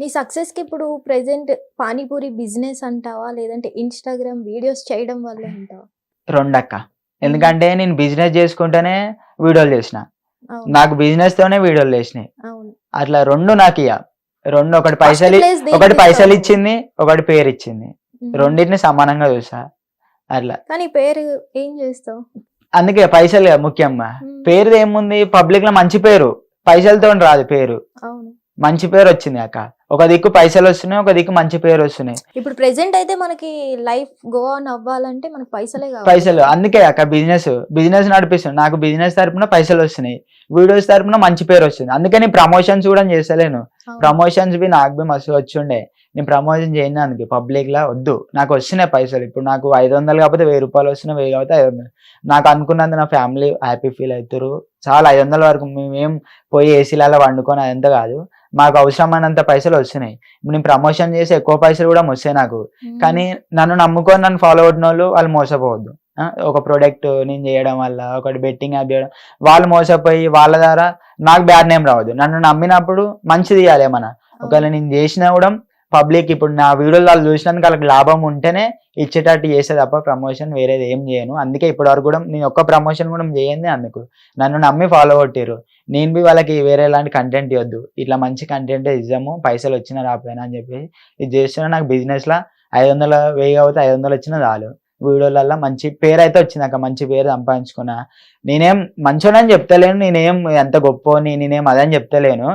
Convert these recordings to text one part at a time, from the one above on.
నీ సక్సెస్కి ఇప్పుడు ప్రెసెంట్ పానీపూరి బిజినెస్ అంటావా? లేదంటే ఇన్స్టాగ్రామ్ వీడియోస్ చేయడం వల్ల అంటావా? రెండక్క. ఎందుకంటే నేను బిజినెస్ చేసుకుంటేనే వీడియోలు చేసిన. నాకు బిజినెస్ తోనే వీడియోలు చేసినాయి. అట్లా రెండు నాకు ఇక రెండు ఒకటి పైసలు ఒకటి పైసలు? ఇచ్చింది ఒకటి పేరు ఇచ్చింది. రెండింటిని సమానంగా చూసా. అట్లా. కానీ పేరు ఏం చేస్తావు? అందుకే పైసలు ముఖ్యంగా. పేరుది ఏముంది? పబ్లిక్లో మంచి పేరు. పైసలతో రాదు పేరు. మంచి పేరు వచ్చింది అక్క. ఒక దిక్కు పైసలు వస్తున్నాయి ఒక దిక్కు మంచి పేరు వస్తున్నాయి. ఇప్పుడు ప్రెసెంట్ అయితే మనకి లైఫ్ గో ఆన్ అవ్వాలంటే మనకి పైసలే కావాలి. పైసలు అందుకే అక్క బిజినెస్ బిజినెస్ నడిపిస్తుంది. నాకు బిజినెస్ తరపున పైసలు వస్తున్నాయి. వీడియోస్ తరపున మంచి పేరు వస్తుంది. అందుకే నేను ప్రమోషన్స్ కూడా చేస్తలేను. అవును. ప్రమోషన్స్ బి నాకు బి మస్తు వచ్చి ఉండే నేను ప్రమోషన్ చేయను అందుకే పబ్లిక్ లా వద్దు. నాకు వస్తున్నాయి పైసలు. ఇప్పుడు నాకు ఐదు వందలు కాకపోతే వెయ్యి రూపాయలు వస్తున్నాయి వెయ్యి కాకపోతే ఐదు వందలు. నాకు అనుకున్నంత నా ఫ్యామిలీ హ్యాపీ ఫీల్ అవుతారు చాలా ఐదు వందల వరకు మేమేం పోయి ఏసీలలో వండుకొని అదంతా కాదు. మాకు అవసరమైనంత పైసలు వస్తున్నాయి. నేను ప్రమోషన్ చేసి ఎక్కువ పైసలు కూడా వస్తాయి నాకు. కానీ నన్ను నమ్ముకొని నన్ను ఫాలో అవుతున్న వాళ్ళు వాళ్ళు మోసపోవద్దు. ఒక ప్రోడక్ట్ నేను చేయడం వల్ల ఒకటి బెట్టింగ్ యాప్ చేయడం. వాళ్ళు మోసపోయి వాళ్ళ ద్వారా నాకు బ్యాడ్ నేమ్ రావద్దు. నన్ను నమ్మినప్పుడు మంచిది ఇవ్వాలి ఏమన్నా. ఒకవేళ నేను చేసినా కూడా పబ్లిక్ ఇప్పుడు నా వీడియోలు వాళ్ళు చూసినందుకు వాళ్ళకి లాభం ఉంటేనే ఇచ్చేటట్టు చేసే తప్ప ప్రమోషన్ వేరేది ఏం చేయను. అందుకే ఇప్పటి వరకు కూడా నేను ఒక్క ప్రమోషన్ కూడా చేయండి అందుకు. నన్ను నమ్మి ఫాలో కొట్టిరు నేను బి వాళ్ళకి వేరే ఎలాంటి కంటెంట్ ఇవ్వద్దు. ఇట్లా మంచి కంటెంట్ ఇద్దాము పైసలు వచ్చినా రాపోయినా అని చెప్పి ఇది చేస్తున్నా నాకు బిజినెస్లో ఐదు వందల వెయ్యి కాబట్టి ఐదు వందలు వచ్చినా చాలు. వీడియోలల్లో మంచి పేరు అయితే వచ్చింది అక్క మంచి పేరు సంపాదించుకున్నా. నేనేం మంచోనని చెప్తలేను నేనేం ఎంత గొప్ప నేనేం అదని చెప్తలేను.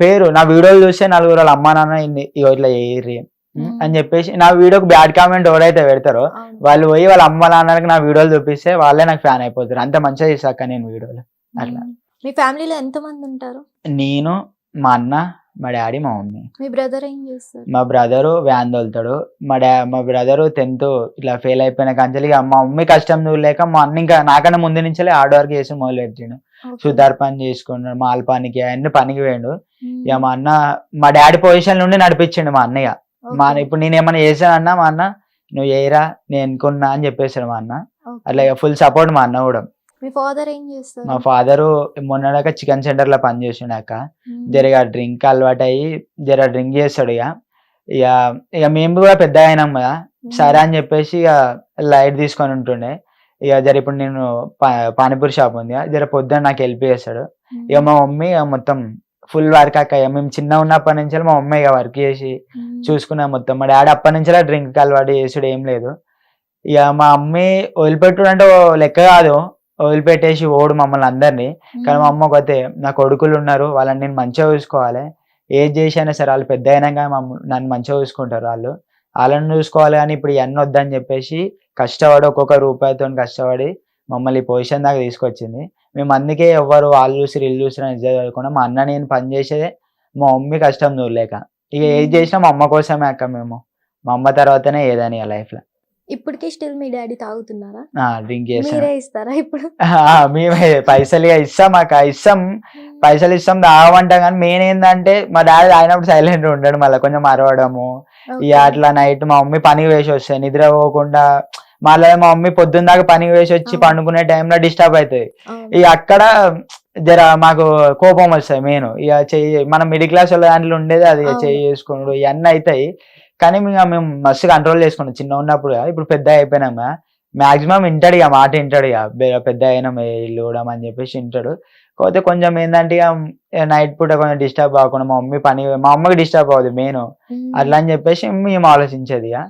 పేరు నా వీడియోలు చూస్తే నలుగురు వాళ్ళ అమ్మా నాన్న ఇట్లా చేయర్రి ఉమ్. అని చెప్పేసి నా వీడియోకి బ్యాడ్ కామెంట్ ఎవరైతే పెడతారో. వాళ్ళు పోయి వాళ్ళ అమ్మ నాన్నకి నా వీడియోలు చూపిస్తే వాళ్ళే నాకు ఫ్యాన్ అయిపోతారు. అంత మంచిగా చేసాక నేను వీడియోలు. అట్లా. మీ ఫ్యామిలీలో ఎంత మంది ఉంటారు? నేను మా అన్న మా డాడీ మా మమ్మీ. మీ బ్రదర్ ఏం చేస్తారు? మా బ్రదరు వ్యాన్ తోలుతాడు. మా డా మా బ్రదరు టెన్త్ ఇట్లా ఫెయిల్ అయిపోయిన కంచెలు ఇక మా మమ్మీ కష్టం చూడలేక మా అన్న ఇంకా నాకన్నా ముందు నుంచే హార్డ్ వర్క్ చేసి మొదలు పెట్టిండు సుతార్ పని చేసుకున్నాడు మాల్ పనికి అన్ని పనికి పోయిండు. ఇక మా అన్న మా డాడీ పొజిషన్ నుండి నడిపించిండు మా అన్నయ్య మా. ఇప్పుడు నేను ఏమన్నా చేశానన్నా మా అన్న నువ్వు చేయరా నేను ఎన్నుకున్నా అని చెప్పేశాడు మా అన్న. అట్లా ఫుల్ సపోర్ట్ మా అన్న కూడా మీ ఫాదర్ ఏం చేస్తారు మా ఫాదరు మొన్నడాక చికెన్ సెంటర్లో పని చేసిండాక. జరగా డ్రింక్ అలవాటు అయ్యి జర డ్రింక్ చేస్తాడు ఇక ఇక ఇక మేము కూడా పెద్ద అయినాం కదా. సరే అని చెప్పేసి ఇక లైట్ తీసుకొని ఉంటుండే ఇక జర ఇప్పుడు నేను పానీపూరి షాప్ ఉంది. జర పొద్దున్న నాకు హెల్ప్ చేస్తాడు. ఇక మా మమ్మీ మొత్తం ఫుల్ వర్క్ అక్క. మేము చిన్న ఉన్నప్పటి నుంచి మా మమ్మీ ఇక వర్క్ చేసి. చూసుకున్నాం మొత్తం. మా డాడీ అప్పటి నుంచి డ్రింక్ అలవాటు చేసుడు ఏం లేదు. ఇక మా అమ్మి వదిలిపెట్టుడు అంటే లెక్క కాదు. వదిలిపెట్టేసి ఓడు మమ్మల్ని అందరినీ. కానీ మా అమ్మ ఒకతే నా కొడుకులు ఉన్నారు. వాళ్ళని నేను మంచిగా చూసుకోవాలి. ఏది చేసైనా సరే వాళ్ళు పెద్ద అయినాక మమ్మ- నన్ను మంచిగా చూసుకుంటారు వాళ్ళు. వాళ్ళని చూసుకోవాలి కానీ ఇప్పుడు ఇవన్నీ వద్దని చెప్పేసి కష్టపడి ఒక్కొక్క రూపాయితో కష్టపడి మమ్మల్ని ఈ పొజిషన్ దాకా తీసుకొచ్చింది. మేము అందుకే ఎవ్వరు వాళ్ళు చూసి ఇల్లు చూసిన నిజం చదువుకున్నా మా అన్న నేను పని చేసేదే మా మమ్మీ కష్టం చూడలేక. ఇక ఏది చేసినా మా అమ్మ కోసమే అక్క మేము. మా అమ్మ తర్వాతనే ఏదని లైఫ్లో. ఇప్పటికీ స్టిల్ మీ డాడీ తాగుతున్నారా? డ్రింక్ చేసాం మీరే ఇస్తారా ఇప్పుడు? మేమే పైసలు ఇస్తాం అక్క ఇస్తాం. పైసలు ఇస్తాం తాగమంటాం కానీ మెయిన్ ఏంటంటే మా డాడీ తాగినప్పుడు సైలెంట్ ఉండడు మళ్ళీ కొంచెం అరవడము. ఇక అట్లా నైట్ మా మమ్మీ పనికి వేసి వస్తాయి నిద్ర పోకుండా మళ్ళీ మా మమ్మీ పొద్దున్న దాకా పనికి వేసి వచ్చి. పండుకునే టైంలో డిస్టర్బ్ అవుతుంది. ఇక అక్కడ జర మాకు కోపం వస్తాయి మెయిన్. ఇక చెయ్యి మనం మిడిల్ క్లాస్ వాళ్ళ దాంట్లో ఉండేది అది. చెయ్యి చేసుకున్నాడు ఇవన్నీ అవుతాయి కానీ ఇక మేము మస్తు కంట్రోల్ చేసుకున్నాం చిన్న ఉన్నప్పుడు. ఇప్పుడు పెద్ద అయిపోయినాం మాక్సిమం వింటాడు ఇక మాట వింటాడు ఇక. పెద్ద అయినా ఇల్లు కూడా అని చెప్పేసి వింటాడు. కాకపోతే కొంచెం ఏంటంటే ఇక నైట్ పూట కొంచెం డిస్టర్బ్ అవ్వకుండా మా మమ్మీ పని మా అమ్మకి డిస్టర్బ్ అవ్వదు మెయిన్. అట్లా అని చెప్పేసి మేము ఆలోచించేది ఇక.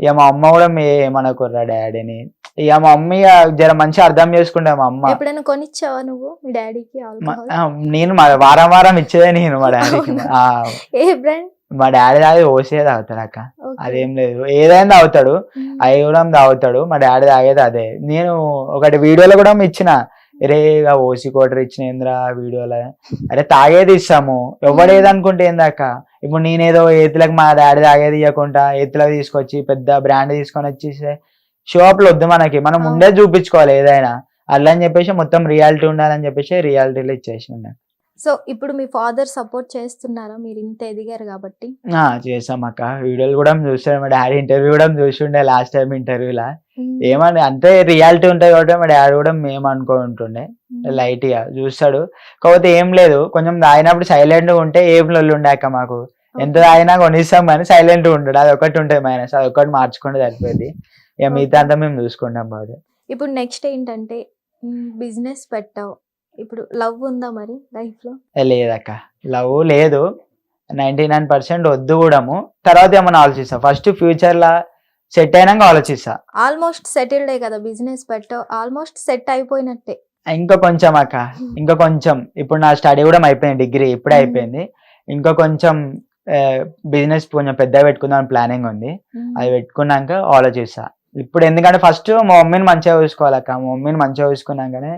ఇక మా అమ్మ కూడా మే ఏమనుకుర్రా డాడీని? ఇక మా మమ్మీ ఇక జర మంచిగా అర్థం చేసుకుంటే మా అమ్మ. ఎప్పుడైనా కొనిచ్చావా నువ్వు మీ డాడీకి నేను మా వారం వారం ఇచ్చేదే నేను మా డాడీకి. ఏ బ్రాండ్ మా డాడీ తాగి ఓసే తాగుతాడు అక్క. అదేం లేదు. ఏదైనా తాగుతాడు. అవి కూడా తాగుతాడు. మా డాడీ తాగేది అదే. నేను ఒకటి వీడియోలో కూడా ఇచ్చిన. రే ఇక ఓసి కోటర్ ఇచ్చిన వీడియోలో? అరే తాగేది ఇస్తాము. ఎవడు ఏదనుకుంటే ఏందాక ఇప్పుడు నేనేదో ఏతులకు మా డాడీ తాగేది ఇవ్వకుండా ఏతులకు తీసుకొచ్చి పెద్ద బ్రాండ్ తీసుకొని వచ్చేసే షాప్లో వద్దు మనకి. మనం. ముందే చూపించుకోవాలి ఏదైనా. అట్లా అని చెప్పేసి మొత్తం రియాలిటీ ఉండాలని చెప్పేసి రియాలిటీలో ఇచ్చేసి ఉండే సో ఇప్పుడు మీ ఫాదర్ సపోర్ట్ చేస్తున్నారా? మీరు ఇంత ఎదిగారు కాబట్టి. ఆ, చేసాం అక్క వీడియోలు కూడా చూస్తాడు మా డాడీ ఇంటర్వ్యూ కూడా చూసిండే లాస్ట్ టైం ఇంటర్వ్యూలా. ఏమని అంటే రియాలిటీ ఉంటుంది కాబట్టి మా డాడీ కూడా మేము అనుకుంటుండే. లైట్గా చూస్తాడు. కాకపోతే ఏం లేదు. కొంచెం తాగినప్పుడు సైలెంట్ ఉంటే ఏం లొల్లి ఉండే అక్క మాకు. ఎంత తాగినా కొనిస్తాం కానీ సైలెంట్ ఉంటాడు అది ఒకటి ఉంటుంది మైనస్. అది ఒకటి మార్చుకుంటే సరిపోయింది ఇక మిగతా అంతా మేము చూసుకుంటాం బాగా ఇప్పుడు నెక్స్ట్ ఏంటంటే బిజినెస్ పెట్టావు. ఇప్పుడు లవ్ ఉందా మరి లైఫ్లో లేదక్క. లవ్ లేదు. నైన్టీ నైన్ పర్సెంట్ వద్దు కూడాము. తర్వాత ఏమైనా ఆలోచిస్తా? ఫస్ట్ ఫ్యూచర్ లా సెట్ అయినాక ఆలోచిస్తా. ఆల్మోస్ట్ సెటిల్డే కదా బిజినెస్ పెట్టావు ఆల్మోస్ట్ సెట్ అయిపోయినట్టే. ఇంకా కొంచెం అక్క. ఇంకా కొంచెం. ఇప్పుడు నా స్టడీ కూడా అయిపోయింది డిగ్రీ ఇప్పుడే. అయిపోయింది. ఇంకా కొంచెం బిజినెస్ కొంచెం పెద్ద పెట్టుకుందాం ప్లానింగ్ ఉంది. అది పెట్టుకున్నాక ఆలోచిస్తా. ఇప్పుడు ఎందుకంటే ఫస్ట్ మా మమ్మీని మంచిగా చూసుకోవాలక్క. మా మమ్మీని మంచిగా చూసుకున్నాకనే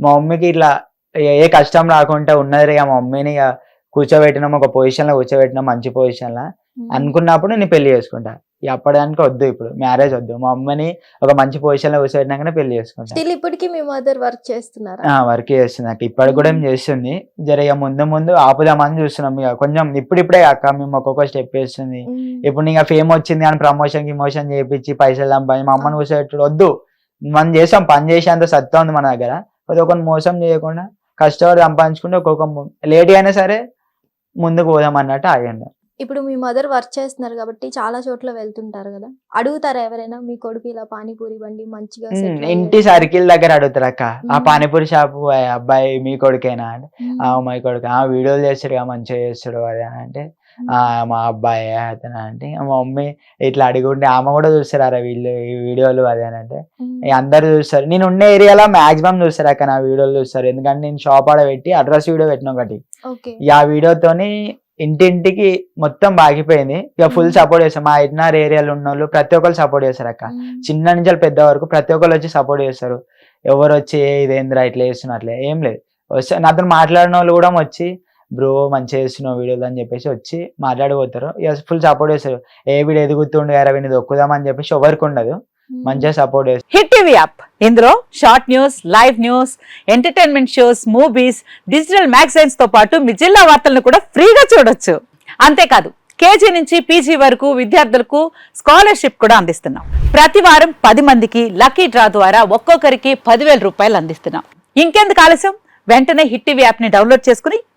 మా మమ్మీకి ఇట్లా ఏ- కష్టం రాకుండా ఉన్నది మా మమ్మీని ఇక కూర్చోబెట్టినాం ఒక పొజిషన్లో కూర్చోబెట్టినాం మంచి పొజిషన్లో. అనుకున్నప్పుడు నేను పెళ్ళి చేసుకుంటా. ఇక అప్పటిదానికి వద్దు ఇప్పుడు మ్యారేజ్ వద్దు. మా అమ్మని ఒక మంచి పొజిషన్లో కూర్చోబెట్టినాకనే పెళ్ళి చేసుకుంటా. స్టిల్ ఇప్పటికీ మీ మదర్ వర్క్ చేస్తున్నారా? ఆ వర్క్ చేస్తుంది అక్క. ఇప్పటికి కూడా ఏం చేస్తుంది? జర ఇక ముందు ముందు ఆపుదామని చూస్తున్నాం ఇక. కొంచెం ఇప్పుడిప్పుడే అక్క మేము ఒక్కొక్క స్టెప్ వేస్తుంది. ఇప్పుడు ఇంకా ఫేమ్ వచ్చింది అని ప్రమోషన్ గిమోషన్ చేయించి పైసలు సంపాదించి మా అమ్మని కూర్చోబెట్టుడు. వద్దు. మనం చేసాం పని చేసేంత సత్తా ఉంది మన దగ్గర. ప్రతి ఒక్కరిని మోసం చేయకుండా కష్టపడి సంపాదించుకుంటే ఒక్కొక్క లేట్ అయినా సరే ముందుకు పోదాం అన్నట్టు ఆగండి ఇప్పుడు మీ మదర్ వర్క్ చేస్తున్నారు కాబట్టి చాలా చోట్ల వెళ్తుంటారు కదా అడుగుతారా ఎవరైనా మీ కొడుకు ఇలా పానీపూరి బండి మంచిగా ఇంటి. సర్కిల్ దగ్గర అడుగుతారు అక్క ఆ. పానీపూరి షాపు అబ్బాయి మీ కొడుకేనా అంటే. ఆ మా కొడుకు ఆ వీడియోలు చేస్తాడు మంచిగా చేస్తాడు అదే అంటే మా అబ్బాయి అతను అంటే మా మమ్మీ ఇట్లా అడుగుంటే ఆమె కూడా చూస్తారు అరే వీళ్ళు ఈ వీడియోలు? అదే అని అంటే అందరు చూస్తారు. నేను ఉన్న ఏరియాలో మాక్సిమం చూస్తారు అక్క నా వీడియోలు చూస్తారు. ఎందుకంటే నేను షాప్ ఆడ పెట్టి అడ్రస్ వీడియో పెట్టిన ఒకటి. ఆ వీడియోతోని ఇంటింటికి మొత్తం బాగిపోయింది. ఇక ఫుల్. సపోర్ట్ చేస్తారు. మా ఇన్నర్ ఏరియాలో ఉన్న వాళ్ళు ప్రతి ఒక్కరు సపోర్ట్ చేస్తారు అక్క. చిన్న నుంచి పెద్ద వరకు ప్రతి ఒక్కరు వచ్చి సపోర్ట్ చేస్తారు. ఎవరు వచ్చి "ఏ, ఇదేంద్రా ఇట్లా చేస్తున్నా అట్లే ఏం లేదు. వస్తే నాతో మాట్లాడిన వాళ్ళు కూడా వచ్చి బ్రో మంచిగా చేస్తున్నావు వీడియోలు అని చెప్పేసి వచ్చి మాట్లాడిపోతారు ఇక ఫుల్ సపోర్ట్ చేస్తారు. ఏ వీడియో ఎదుగుతుండే అరే వీడిని దొక్కుదామని చెప్పేసి ఎవరికి ఉండదు. మ్మ్. మంచిగా సపోర్ట్ చేస్తారు. Hit TV app. ఇందులో short news live news entertainment shows movies digital మ్యాగజైన్స్తో పాటు మీ జిల్లా వార్తలను కూడా ఫ్రీగా చూడొచ్చు. అంతేకాదు కేజీ నుంచి పీజీ వరకు విద్యార్థులకు స్కాలర్షిప్ కూడా అందిస్తున్నాం. ప్రతి వారం పది మందికి లక్కీ డ్రా ద్వారా ఒక్కొక్కరికి పదివేల రూపాయలు అందిస్తున్నాం. ఇంకెందుకు ఆలస్యం? వెంటనే హిట్ టీవీ యాప్ని డౌన్లోడ్ చేసుకుని